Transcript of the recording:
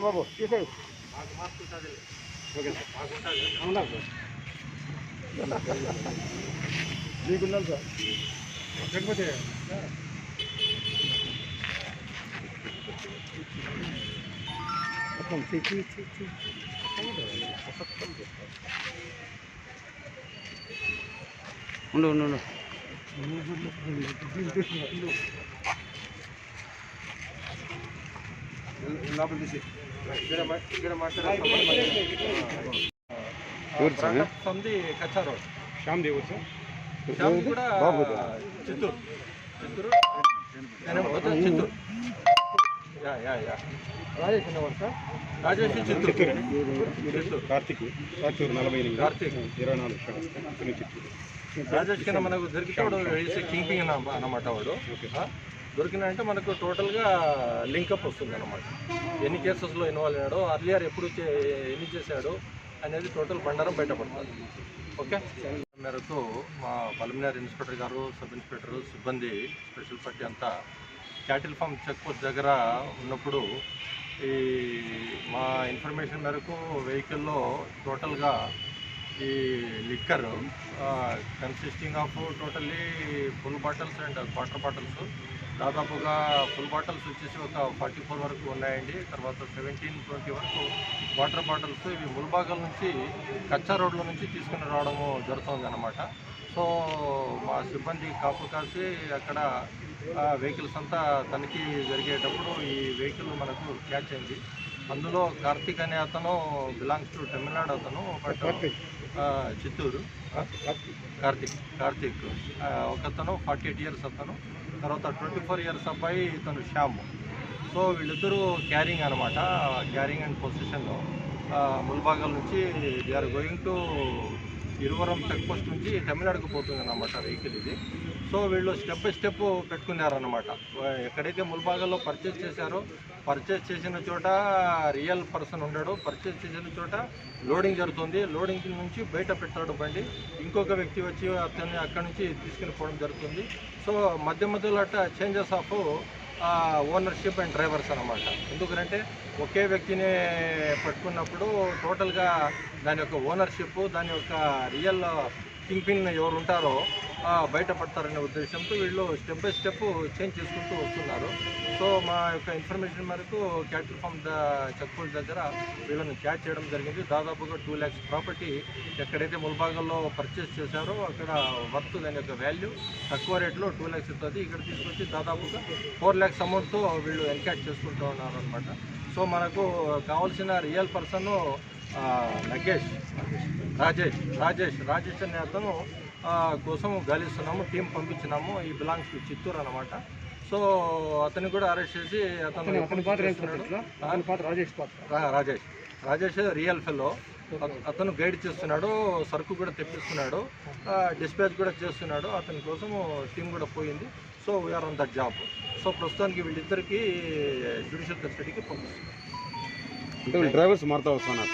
బాబు తీసేయి. సార్ అవునా sir. మీకున్నాను sir లేకపోతే మొత్తం తీ తీ తీ తీ. ఉండు ఉండు ఉండు. లోపల తీసి సంది కచ్చా రోడ్ శ్యామ్ దేవ్ సార్? శ్యామ్ కూడా Chittoor. Chittoor? Chittoor. Yeah yeah yeah. Rajesh ఉన్నవాడు సార్? రాజేష్ చిత్తూరు. చిత్తూరు. కార్తిక్ కార్తీక్ నలభై ఎనిమిది. కార్తీక్. ఇరవై నాలుగు చిత్తూరు చిత్తూరు. రాజేష్ కింద మనకు దొరికితే వాడు కింగ్ పింగ్ అన్నమాట వాడు. దొరికినాయంటే మనకు టోటల్గా లింకప్ వస్తుంది అనమాట ఎన్ని కేసెస్లో ఇన్వాల్వ్ అయ్యాడో అర్లియర్ ఎప్పుడు చే- ఎన్ని చేశాడు అనేది టోటల్ బండారం బయటపడుతుంది ఓకే? మేరకు మా పల్మినరీ ఇన్స్పెక్టర్ గారు సబ్ ఇన్స్పెక్టర్ సిబ్బంది స్పెషల్ పార్టీ అంతా క్యాటిల్ ఫామ్ చెక్ పోస్ట్ దగ్గర ఉన్నప్పుడు ఈ మా ఇన్ఫర్మేషన్ మేరకు వెహికల్లో టోటల్గా ఈ liquor consisting of totally full bottles and quarter bottles దాదాపుగా ఫుల్ బాటిల్స్ వచ్చేసి ఒక ఫార్టీ ఫోర్ వరకు ఉన్నాయండి. తర్వాత సెవెంటీన్ ట్వంటీ వరకు వాటర్ బాటిల్స్ ఇవి ముల్బాగల్ నుంచి కచ్చా రోడ్ల నుంచి తీసుకుని రావడము జరుగుతుంది అనమాట సో మా సిబ్బంది కాపు కాసి అక్కడ వెహికల్స్ అంతా తనిఖీ జరిగేటప్పుడు ఈ వెహికల్ మనకు క్యాచ్ అయింది. అందులో కార్తీక్ అనే అతను బిలాంగ్స్ టు తమిళనాడు అతను బట్ చిత్తూరు. కార్తీక్ కార్తీక్. ఒకతను ఫార్టీ ఎయిట్ ఇయర్స్ అతను తర్వాత ట్వంటీ ఫోర్ ఇయర్స్ అబ్బాయి ఇతను శ్యామ్. సో వీళ్ళిద్దరూ క్యారింగ్ అనమాట క్యారింగ్ అండ్ పొజిషన్లో ముల్బాగల్ నుంచి they are going to ఇరువరం check post నుంచి తమిళనాడుకు పోతుంది అనమాట వెహికల్ ఇది. సో వీళ్ళు స్టెప్ బై స్టెప్ పెట్టుకున్నారనమాట ఎక్కడైతే ముల్బాగల్లో పర్చేస్ చేశారో పర్చేస్ చేసిన చోట రియల్ పర్సన్ ఉండడు పర్చేస్ చేసిన చోట లోడింగ్ జరుగుతుంది. లోడింగ్ నుంచి బయట పెట్టాడు బండి. ఇంకొక వ్యక్తి వచ్చి అతన్ని అక్కడి నుంచి తీసుకుని పోవడం జరుగుతుంది. సో మధ్య మధ్యలో అట్ట changes of ownership and drivers అనమాట ఎందుకంటే ఒకే వ్యక్తిని పట్టుకున్నప్పుడు టోటల్గా దాని యొక్క ఓనర్షిప్ దాని యొక్క రియల్ కింగ్ పిన్ ఎవరు ఉంటారో బయటపడతారనే ఉద్దేశంతో వీళ్ళు స్టెప్ బై స్టెప్ చేంజ్ చేసుకుంటూ వస్తున్నారు. సో మా యొక్క ఇన్ఫర్మేషన్ మేరకు క్యాటిల్ ఫామ్ ద చెక్పోస్ట్ దగ్గర వీళ్ళని క్యాచ్ చేయడం జరిగింది. దాదాపుగా టూ ల్యాక్స్ ప్రాపర్టీ ఎక్కడైతే ముల్బాగల్లో పర్చేస్ చేశారో అక్కడ వర్త్ దాని యొక్క వాల్యూ తక్కువ రేట్లో టూ ల్యాక్స్ ఇస్తుంది ఇక్కడ తీసుకొచ్చి దాదాపుగా ఫోర్ ల్యాక్స్ అమౌంట్తో వీళ్ళు ఎన్క్యాచ్ చేసుకుంటూ ఉన్నారు అనమాట సో మనకు కావాల్సిన రియల్ పర్సన్ నగేష్ రాజేష్ రాజేష్ రాజేష్ అనే అతను కోసం గాలిస్తున్నాము టీం పంపించినాము ఈ బిలాంగ్స్ టు చిత్తూరు అనమాట సో అతన్ని కూడా అరెస్ట్ చేసి అతను రాజేష్ రాజేష్. రాజేష్ రియల్ ఫెలో అతను గైడ్ చేస్తున్నాడు సరుకు కూడా తెప్పిస్తున్నాడు డిస్పాచ్ కూడా చేస్తున్నాడు అతని కోసం టీం కూడా పోయింది. So we're on that job so ప్రస్తుతానికి వీళ్ళిద్దరికి జ్యుడిషియల్ కస్టడీకి పంపిస్తున్నాం. అంటే వీళ్ళు డ్రైవర్స్ మారుతా వస్తున్నారు